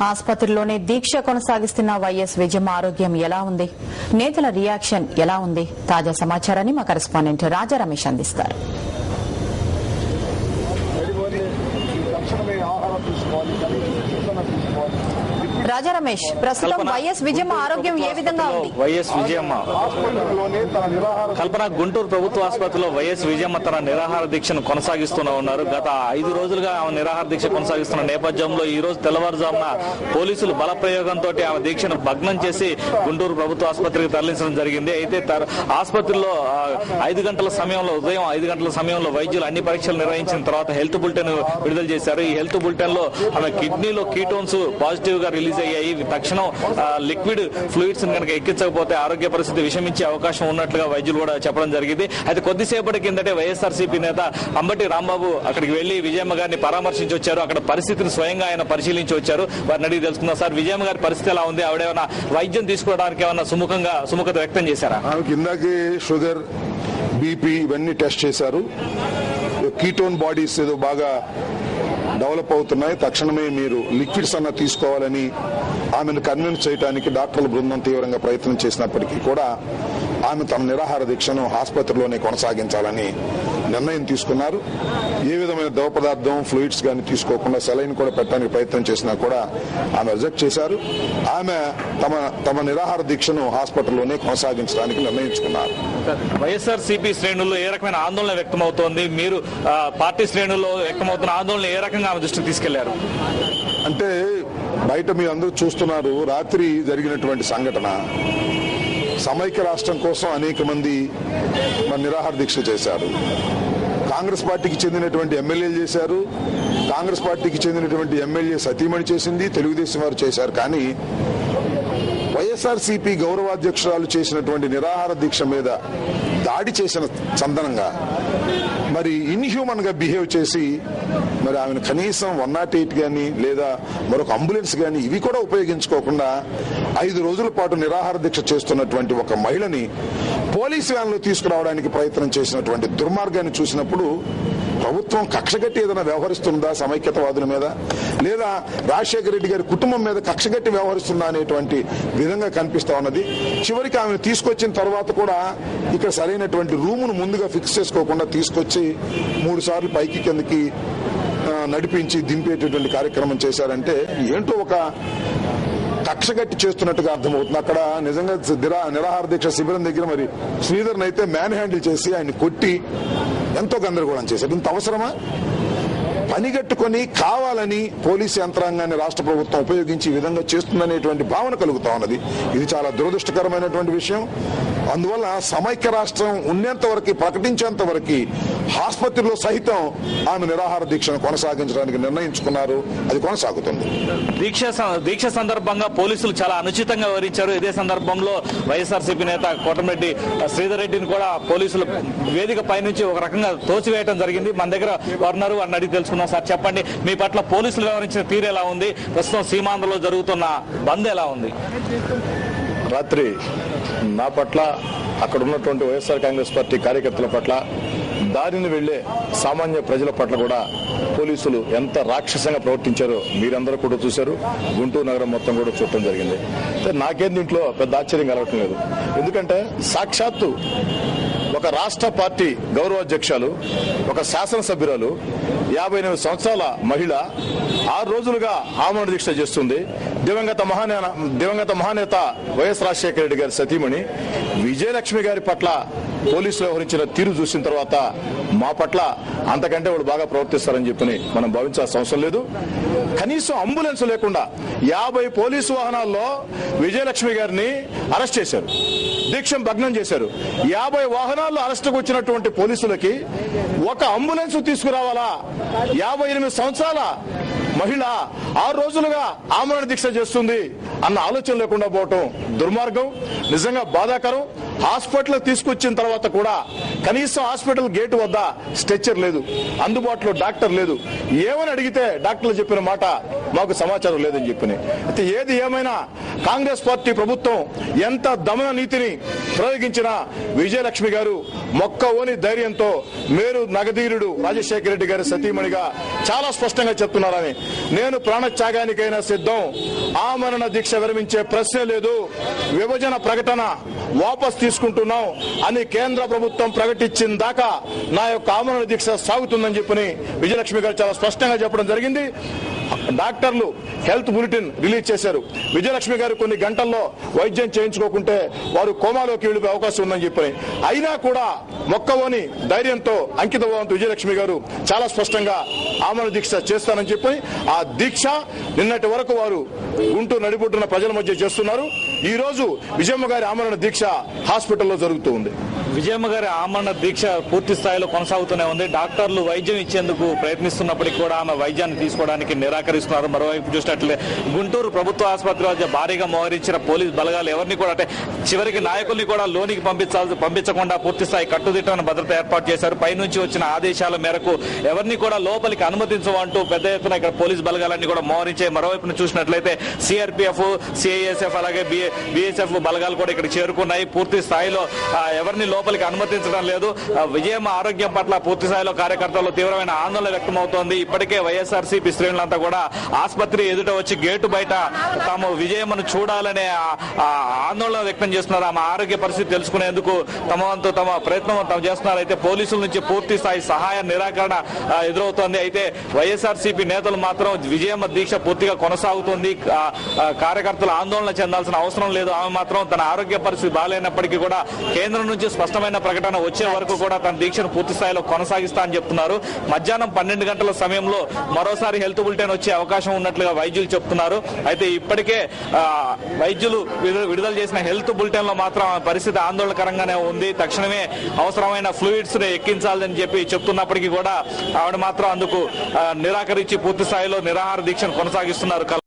ఆసుపత్రిలోనే దీక్ష కొనసాగిస్తున్న వైఎస్ విజయమ్మ ఆరోగ్యం ఎలా ఉంది? నేతల రియాక్షన్ ఎలా ఉంది? తాజా సమాచారాన్ని మా కరెస్పాండెంట్ రాజా రమేష్ అందిస్తారు. తీసుకోవాలి. రాజా రమేష్ ప్రస్తుతం వైఎస్ విజయమ్మ ఆరోగ్యం ఏ విధంగా ఉంది? వైఎస్ విజయమ్మ. హాస్పిటల్లోనే తన నిరాహార కల్పన గుంటూరు ప్రభుత్వ ఆసుపత్రిలో వైఎస్ విజయమ్మ తన నిరాహార దీక్షను కొనసాగిస్తూనే ఉన్నారు. గత ఐదు రోజులుగా ఆమె నిరాహార దీక్ష కొనసాగిస్తున్న నేపథ్యంలో ఈ రోజు తెల్లవారుజామున పోలీసులు బల ప్రయోగంతో ఆమె దీక్షను భగ్నం చేసి గుంటూరు ప్రభుత్వ ఆసుపత్రికి తరలించడం జరిగింది. అయితే తర్- ఆసుపత్రిలో ఐదు గంటల సమయంలో ఉదయం ఐదు గంటల సమయంలో వైద్యులు అన్ని పరీక్షలు నిర్వహించిన తర్వాత హెల్త్ బులెటిన్ విడుదల చేశారు. ఈ హెల్త్ బులెటిన్లో ఆమె కిడ్నీలో కీటోన్స్ పాజిటివ్గా రిలీజ్ అయ్యాయి. తక్షణం లిక్విడ్ ఫ్లూయిడ్స్ కనుక ఎక్కించకపోతే ఆరోగ్య పరిస్థితి విషమించే అవకాశం ఉన్నట్లుగా వైద్యులు కూడా చెప్పడం జరిగింది. అయితే కొద్దిసేపటి కిందటే వైఎస్ఆర్సీపీ నేత అంబటి రాంబాబు అక్కడికి వెళ్ళి విజయమ్మ గారిని పరామర్శించి వచ్చారు. అక్కడ పరిస్థితిని స్వయంగా ఆయన పరిశీలించి వచ్చారు. వారిని అడిగి తెలుసుకుందాం. సార్ విజయమ్మ గారి పరిస్థితి ఎలా ఉంది? ఆవిడేమైనా వైద్యం తీసుకోవడానికి ఏమైనా సుముఖంగా సుముఖత వ్యక్తం చేశారా? కిందకి షుగర్ బీపీ ఇవన్నీ టెస్ట్ చేశారు. కీటోన్ బాడీస్ ఏదో బాగా డెవలప్ అవుతున్నాయి. తక్షణమే మీరు లిక్విడ్స్ అన్న తీసుకోవాలని ఆమెను కన్విన్స్ చేయడానికి డాక్టర్ల బృందం తీవ్రంగా ప్రయత్నం చేసినప్పటికీ కూడా ఆమె తన నిరాహార దీక్షను ఆసుపత్రిలోనే కొనసాగించాలని నిర్ణయం తీసుకున్నారు. ఏ విధమైన ద్రవ పదార్థం ఫ్లూయిడ్స్ కానీ తీసుకోకుండా సెలైన్ కూడా పెట్టడానికి ప్రయత్నం చేసినా కూడా ఆమె రిజెక్ట్ చేశారు. ఆమె తమ తమ నిరాహార దీక్షను హాస్పిటల్లోనే కొనసాగించడానికి నిర్ణయించుకున్నారు. వైఎస్ఆర్ సిపి శ్రేణుల్లో ఏ రకమైన ఆందోళన వ్యక్తమవుతోంది? మీరు పార్టీ శ్రేణుల్లో వ్యక్తమవుతున్న ఆందోళన ఏ రకంగా ఆమె దృష్టికి తీసుకెళ్ళారు? అంటే బయట మీరు అందరూ చూస్తున్నారు రాత్రి జరిగినటువంటి సంఘటన. సమైక్య రాష్ట్రం కోసం అనేక మంది నిరాహార దీక్ష చేశారు. కాంగ్రెస్ పార్టీకి చెందినటువంటి ఎమ్మెల్యేలు చేశారు. కాంగ్రెస్ పార్టీకి చెందినటువంటి ఎమ్మెల్యే సతీమణి చేసింది తెలుగుదేశం వారు చేశారు. కానీ వైఎస్ఆర్సీపీ గౌరవాధ్యక్షురాలు చేసినటువంటి నిరాహార దీక్ష మీద దాడి చేసిన చందనంగా మరి ఇన్హ్యూమన్గా బిహేవ్ చేసి మరి ఆమెను కనీసం వన్ నాట్ ఎయిట్ కానీ లేదా మరొక అంబులెన్స్ కానీ ఇవి కూడా ఉపయోగించుకోకుండా ఐదు రోజుల పాటు నిరాహార దీక్ష చేస్తున్నటువంటి ఒక మహిళని పోలీస్ వ్యాన్లో తీసుకురావడానికి ప్రయత్నం చేసినటువంటి దుర్మార్గాన్ని చూసినప్పుడు ప్రభుత్వం కక్షగట్టి ఏదైనా వ్యవహరిస్తుందా సమైక్యతవాదుల మీద? లేదా రాజశేఖర రెడ్డి గారి కుటుంబం మీద కక్షగట్టి వ్యవహరిస్తుందా అనేటువంటి విధంగా కనిపిస్తా ఉన్నది. చివరికి ఆమెను తీసుకొచ్చిన తర్వాత కూడా ఇక్కడ సరైనటువంటి రూమును ముందుగా ఫిక్స్ చేసుకోకుండా తీసుకొచ్చి మూడు సార్లు పైకి కిందకి నడిపించి దింపేటటువంటి కార్యక్రమం చేశారంటే ఏంటో ఒక కక్షగట్టి చేస్తున్నట్టుగా అర్థమవుతుంది. అక్కడ నిజంగా నిరాహార దీక్ష శిబిరం దగ్గర మరి శ్రీధర్ని అయితే మ్యాన్ హ్యాండిల్ చేసి ఆయన కొట్టి ఎంతో గందరగోళం చేశారు ఇంత అవసరమా? పనిగట్టుకొని కావాలని పోలీసు యంత్రాంగాన్ని రాష్ట్ర ప్రభుత్వం ఉపయోగించి ఈ విధంగా చేస్తుందనేటువంటి భావన కలుగుతా ఉన్నది. ఇది చాలా దురదృష్టకరమైనటువంటి విషయం. అందువల్ల సమైక్య రాష్ట్రం ఉన్నంత వరకు ప్రకటించేంత వరకు ఆసుపత్రిలో సహితం ఆమె నిరాహార దీక్షను కొనసాగించడానికి నిర్ణయించుకున్నారు. అది కొనసాగుతుంది. దీక్ష స- దీక్ష సందర్భంగా పోలీసులు చాలా అనుచితంగా వివరించారు. ఇదే సందర్భంలో వైఎస్ఆర్సీపీ నేత కోటమిరెడ్డి శ్రీధర్ రెడ్డిని కూడా పోలీసులు వేదిక పైనుంచి ఒక రకంగా తోచివేయడం జరిగింది. మన దగ్గర ఉన్నారు అని అడిగి తెలుసుకున్నాం సార్. చెప్పండి మీ పట్ల పోలీసులు వ్యవహరించిన తీరు ఎలా ఉంది? ప్రస్తుతం సీమాంధ్రలో జరుగుతున్న బంద్ ఎలా ఉంది? రాత్రి నా పట్ల అక్కడ ఉన్నటువంటి వైఎస్ఆర్ కాంగ్రెస్ పార్టీ కార్యకర్తల పట్ల దారిని వెళ్ళే సామాన్య ప్రజల పట్ల కూడా పోలీసులు ఎంత రాక్షసంగా ప్రవర్తించారో మీరందరూ కూడా చూశారు. గుంటూరు నగరం మొత్తం కూడా చూడటం జరిగింది. అయితే నాకేం దీంట్లో పెద్ద ఆశ్చర్యం కలగటం లేదు. ఎందుకంటే సాక్షాత్తు ఒక రాష్ట్ర పార్టీ గౌరవాధ్యక్షులు ఒక శాసనసభ్యురాలు యాభై ఎనిమిది సంవత్సరాల మహిళ ఆరు రోజులుగా ఆమరణ దీక్ష చేస్తుంది. దివంగత మహానే దివంగత మహానేత వైఎస్ రాజశేఖర రెడ్డి గారి సతీమణి విజయలక్ష్మి గారి పట్ల పోలీసులు వ్యవహరించిన తీరు చూసిన తర్వాత మా పట్ల అంతకంటే వాళ్ళు బాగా ప్రవర్తిస్తారని చెప్పని మనం భావించాల్సిన అవసరం లేదు. కనీసం అంబులెన్స్ లేకుండా యాభై పోలీసు వాహనాల్లో విజయలక్ష్మి గారిని అరెస్ట్ చేశారు. దీక్షం భగ్నం చేశారు. యాభై వాహనాల్లో అరెస్టుకు వచ్చినటువంటి పోలీసులకి ఒక అంబులెన్స్ తీసుకురావాలా? యాభై ఎనిమిది సంవత్సరాల మహిళ ఆరు రోజులుగా ఆమరణ దీక్ష చేస్తుంది అన్న ఆలోచన లేకుండా పోవటం దుర్మార్గం నిజంగా బాధాకరం. హాస్పిటల్ తీసుకొచ్చిన తర్వాత కూడా కనీసం హాస్పిటల్ గేటు వద్ద స్ట్రెచ్చర్ లేదు అందుబాటులో డాక్టర్ లేదు. ఏమని అడిగితే డాక్టర్లు చెప్పిన మాట మాకు సమాచారం లేదని చెప్పిన. అయితే ఏది ఏమైనా కాంగ్రెస్ పార్టీ ప్రభుత్వం ఎంత దమన నీతిని ప్రయోగించినా విజయలక్ష్మి గారు మొక్క ఓని ధైర్యంతో మేరు నగధీరుడు రాజశేఖర రెడ్డి గారి సతీమణిగా చాలా స్పష్టంగా చెప్తున్నారని నేను ప్రాణత్యాగానికైనా సిద్ధం. ఆమరణ దీక్ష విరమించే ప్రశ్నే లేదు. విభజన ప్రకటన వాపస్ తీసుకుంటున్నాం అని కేంద్ర ప్రభుత్వం ప్రకటించిన దాకా నా యొక్క ఆమరణ దీక్ష సాగుతుందని చెప్పని విజయలక్ష్మి గారు చాలా స్పష్టంగా చెప్పడం జరిగింది. డాక్టర్లు హెల్త్ బులెటిన్ రిలీజ్ చేశారు. విజయలక్ష్మి గారు కొన్ని గంటల్లో వైద్యం చేయించుకోకుంటే వారు కోమాలోకి వెళ్ళిపోయే అవకాశం ఉందని చెప్పని అయినా కూడా మొక్కవోని ధైర్యంతో అంకితభావంతో విజయలక్ష్మి గారు చాలా స్పష్టంగా ఆమరణ దీక్ష చేస్తానని చెప్పి ఆ దీక్ష నిన్నటి వరకు వారు గుంటూరు నడిబొట్టున ప్రజల మధ్య చేస్తున్నారు. ఈ రోజు విజయమ్మ గారి ఆమరణ దీక్ష హాస్పిటల్లో జరుగుతూ ఉంది. విజయమ్మ గారి ఆమరణ దీక్ష పూర్తి స్థాయిలో కొనసాగుతూనే ఉంది. డాక్టర్లు వైద్యం ఇచ్చేందుకు ప్రయత్నిస్తున్నప్పటికీ కూడా ఆమె వైద్యాన్ని తీసుకోవడానికి నిరాకరిస్తున్నారు. మరోవైపు చూసినట్లే గుంటూరు ప్రభుత్వ ఆసుపత్రి వద్ద భారీగా మోహరించిన పోలీస్ బలగాలు ఎవరిని కూడా అంటే చివరికి నాయకుల్ని కూడా లోనికి పంపించాల్సి పంపించకుండా పూర్తి స్థాయి కట్టుదిట్టమైన భద్రత ఏర్పాటు చేశారు. పైనుంచి వచ్చిన ఆదేశాల మేరకు ఎవరిని కూడా లోపలికి అనుమతించమంటూ పెద్ద ఎత్తున ఇక్కడ పోలీస్ బలగాలన్నీ కూడా మోహరించే మరోవైపున చూసినట్లయితే సిఆర్పిఎఫ్ సిఐఎస్ఎఫ్ అలాగే బిఎస్ఎఫ్ బలగాలు కూడా ఇక్కడ చేరుకున్నాయి. పూర్తి స్థాయిలో ఎవరిని లోపల లోపలికి అనుమతించడం లేదు. ఆ, విజయమ్మ ఆరోగ్యం పట్ల పూర్తి స్థాయిలో కార్యకర్తలు తీవ్రమైన ఆందోళన వ్యక్తమవుతోంది. ఇప్పటికే వైఎస్ఆర్సీపీ శ్రేణులంతా కూడా ఆసుపత్రి ఎదుట వచ్చి గేటు బయట తాము విజయమ్మను చూడాలనే ఆందోళన వ్యక్తం చేస్తున్నారు. ఆమె ఆరోగ్య పరిస్థితి తెలుసుకునేందుకు తమ వంతు తమ ప్రయత్నం తాము చేస్తున్నారు. అయితే పోలీసుల నుంచి పూర్తి స్థాయి సహాయ నిరాకరణ ఎదురవుతోంది. అయితే వైఎస్ఆర్సీపీ నేతలు మాత్రం విజయమ్మ దీక్ష పూర్తిగా కొనసాగుతుంది. కార్యకర్తలు ఆందోళన చెందాల్సిన అవసరం లేదు. ఆమె మాత్రం తన ఆరోగ్య పరిస్థితి బాగాలేనప్పటికీ కూడా కేంద్రం నుంచి స్పష్టమైన ప్రకటన వచ్చే వరకు కూడా తన దీక్షను పూర్తి స్థాయిలో కొనసాగిస్తా అని చెప్తున్నారు. మధ్యాహ్నం పన్నెండు గంటల సమయంలో మరోసారి హెల్త్ బులెటిన్ వచ్చే అవకాశం ఉన్నట్లుగా వైద్యులు చెప్తున్నారు. అయితే ఇప్పటికే వైద్యులు విడుదల విడుదల చేసిన హెల్త్ బులెటిన్లో మాత్రం పరిస్థితి ఆందోళనకరంగానే ఉంది. తక్షణమే అవసరమైన ఫ్లూయిడ్స్ని ఎక్కించాలని చెప్పి చెప్తున్నప్పటికీ కూడా ఆవిడ మాత్రం అందుకు నిరాకరించి పూర్తి స్థాయిలో నిరాహార దీక్షను కొనసాగిస్తున్నారు.